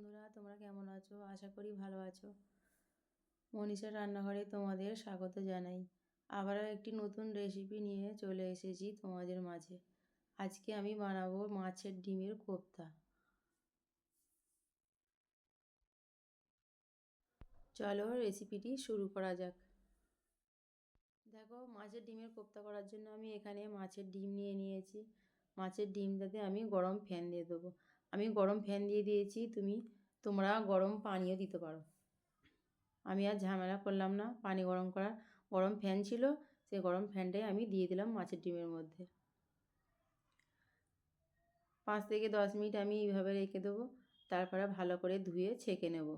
বন্ধুরা, তোমরা কেমন আছো? আশা করি ভালো আছো। মনীষার রান্নাঘরে তোমাদের স্বাগত জানাই। আবারও একটি নতুন রেসিপি নিয়ে চলে এসেছি তোমাদের মাঝে। আজকে আমি বানাবো মাছের ডিমের কোপ্তা। চলো রেসিপিটি শুরু করা যাক। দেখো, মাছের ডিমের কোপ্তা করার জন্য আমি এখানে মাছের ডিম নিয়ে নিয়েছি। মাছের ডিমটাতে আমি গরম ফ্যান দিয়ে দেবো। আমি গরম ফ্যান দিয়ে দিয়েছি, তুমি, তোমরা গরম পানিও দিতে পারো। আমি আর ঝামেলা করলাম না, পানি গরম করার, গরম ফ্যান ছিল, সেই গরম ফ্যানটাই আমি দিয়ে দিলাম মাছের ডিমের মধ্যে। পাঁচ থেকে দশ মিনিট আমি এইভাবে রেখে দেবো, তারপরে ভালো করে ধুয়ে ছেঁকে নেব।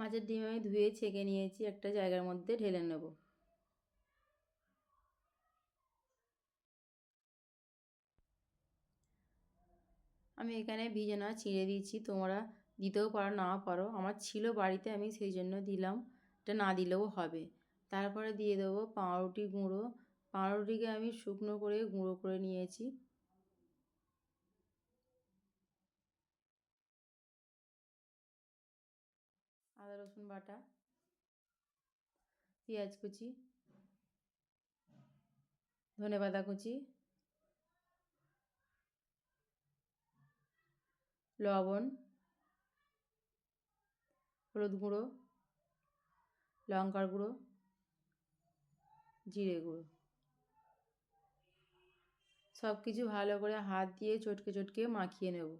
মাছের ডিম আমি ধুয়ে ছেঁকে নিয়েছি, একটা জায়গার মধ্যে ঢেলে নেব। আমি এখানে ভিজে না ছিঁড়ে দিয়েছি, তোমরা দিতেও পারো না পারো। আমার ছিল বাড়িতে, আমি সেই জন্য দিলাম, এটা না দিলেও হবে। তারপরে দিয়ে দেবো পাউরুটি গুঁড়ো। পাউরুটিকে আমি শুকনো করে গুঁড়ো করে নিয়েছি। রসুন বাটা, পেঁয়াজ কুচি ধনে পাতা কুচি, লবণ, হলুদ গুঁড়ো, লঙ্কার গুঁড়ো, জিরে গুঁড়ো। সব কিছু ভালো করে হাত দিয়ে চটকে চটকে মাখিয়ে নেব।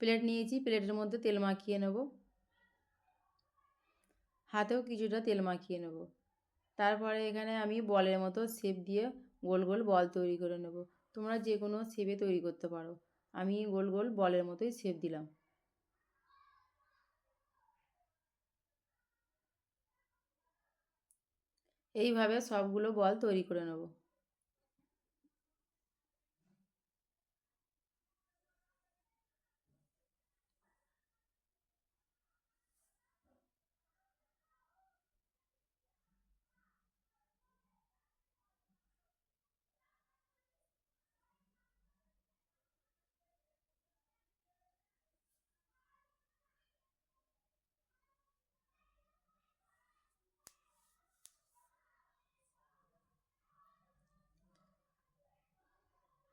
প্লেট নিয়েছি, প্লেটের মধ্যে তেল মাখিয়ে নেব। হাতেও কিছুটা তেল মাখিয়ে নেব। তারপরে এখানে আমি বলের মতো শেপ দিয়ে গোল গোল বল তৈরি করে নেব। তোমরা যে কোনো শেপে তৈরি করতে পারো। আমি গোল গোল বলের মতোই শেপ দিলাম। এইভাবে সবগুলো বল তৈরি করে নেব।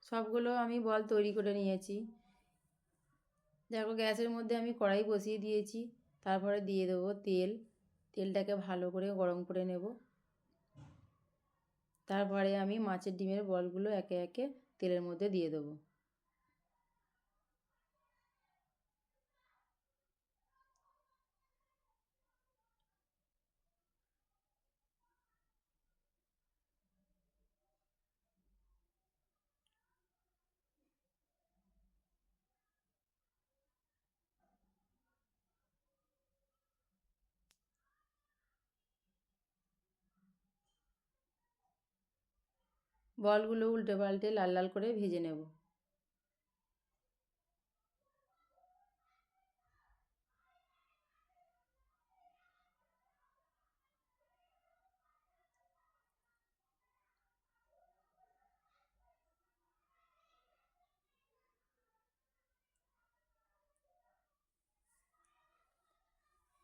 সবগুলো আমি বল তৈরি করে নিয়েছি। দেখো গ্যাসের মধ্যে আমি কড়াই বসিয়ে দিয়েছি, তারপরে দিয়ে দেবো তেল। তেলটাকে ভালো করে গরম করে নেব। তারপরে আমি মাছের ডিমের বলগুলো একে একে তেলের মধ্যে দিয়ে দেবো। বলগুলো উল্টে পাল্টে লাল লাল করে ভেজে নেব।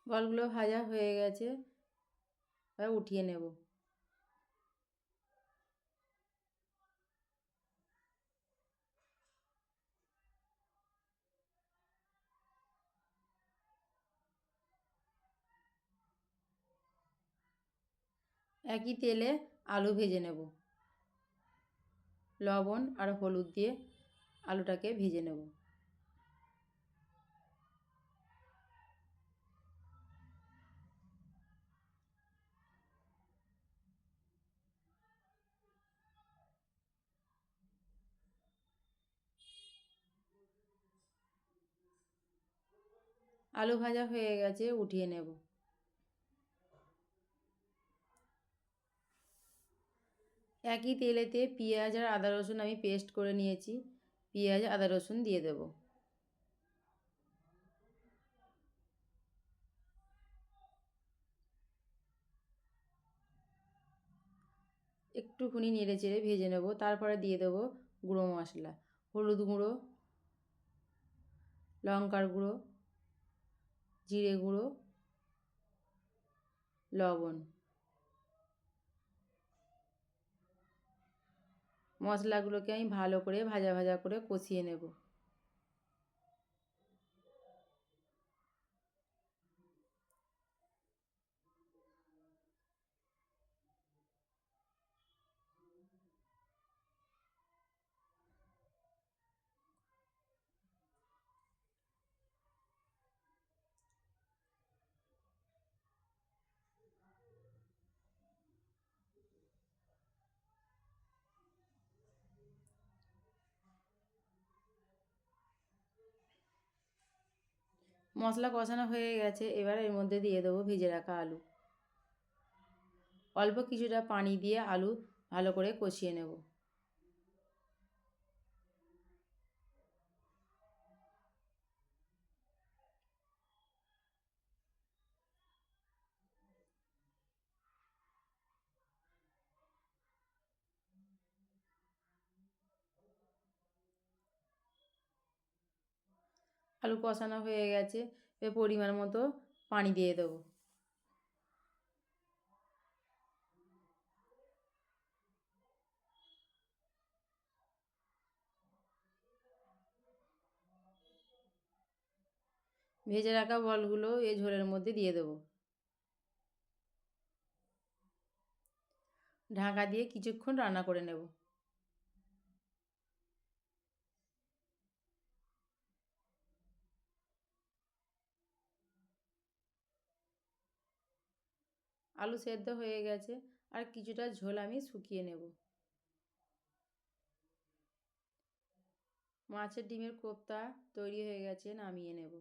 বলগুলো ভাজা হয়ে গেছে উঠিয়ে নেব। একই তেলে আলু ভেজে নেব। লবণ আর হলুদ দিয়ে আলুটাকে ভেজে নেব। আলু ভাজা হয়ে গেছে, উঠিয়ে নেব। একই তেলেতে পেঁয়াজ আর আদা রসুন আমি পেস্ট করে নিয়েছি। পেঁয়াজ, আদা রসুন দিয়ে দেব। একটুখানি নেড়ে চেড়ে ভেজে নেব। তারপরে দিয়ে দেবো গুঁড়ো মশলা। হলুদ গুঁড়ো, লঙ্কার গুঁড়ো, জিরে গুঁড়ো, লবণ। মশলাগুলোকে আমি ভালো করে ভাজা ভাজা করে কষিয়ে নেব। মশলা কষানো হয়ে গেছে, এবার এর মধ্যে দিয়ে দেবো ভেজে রাখা আলু। অল্প কিছুটা পানি দিয়ে আলু ভালো করে কষিয়ে নেব। আলু কষানো হয়ে গেছে পরিমাণ মতো পানি দিয়ে দেবো। ভেজে রাখা বলগুলো এই ঝোলের মধ্যে দিয়ে দেবো। ঢাকা দিয়ে কিছুক্ষণ রান্না করে নেব। আলু সেদ্ধ হয়ে গেছে, আর কিছুটা ঝোল আমি শুকিয়ে নেব। মাছের ডিমের কোপ্তা তৈরি হয়ে গেছে, নামিয়ে নেব।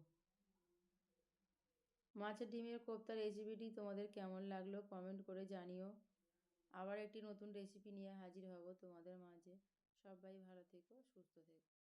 মাছের ডিমের কোপ্তা রেসিপিটি তোমাদের কেমন লাগল কমেন্ট করে জানিও। আবার একটি নতুন রেসিপি নিয়ে হাজির হব তোমাদের মাঝে। সবাই ভালো থেকো, সুস্থ থেকো।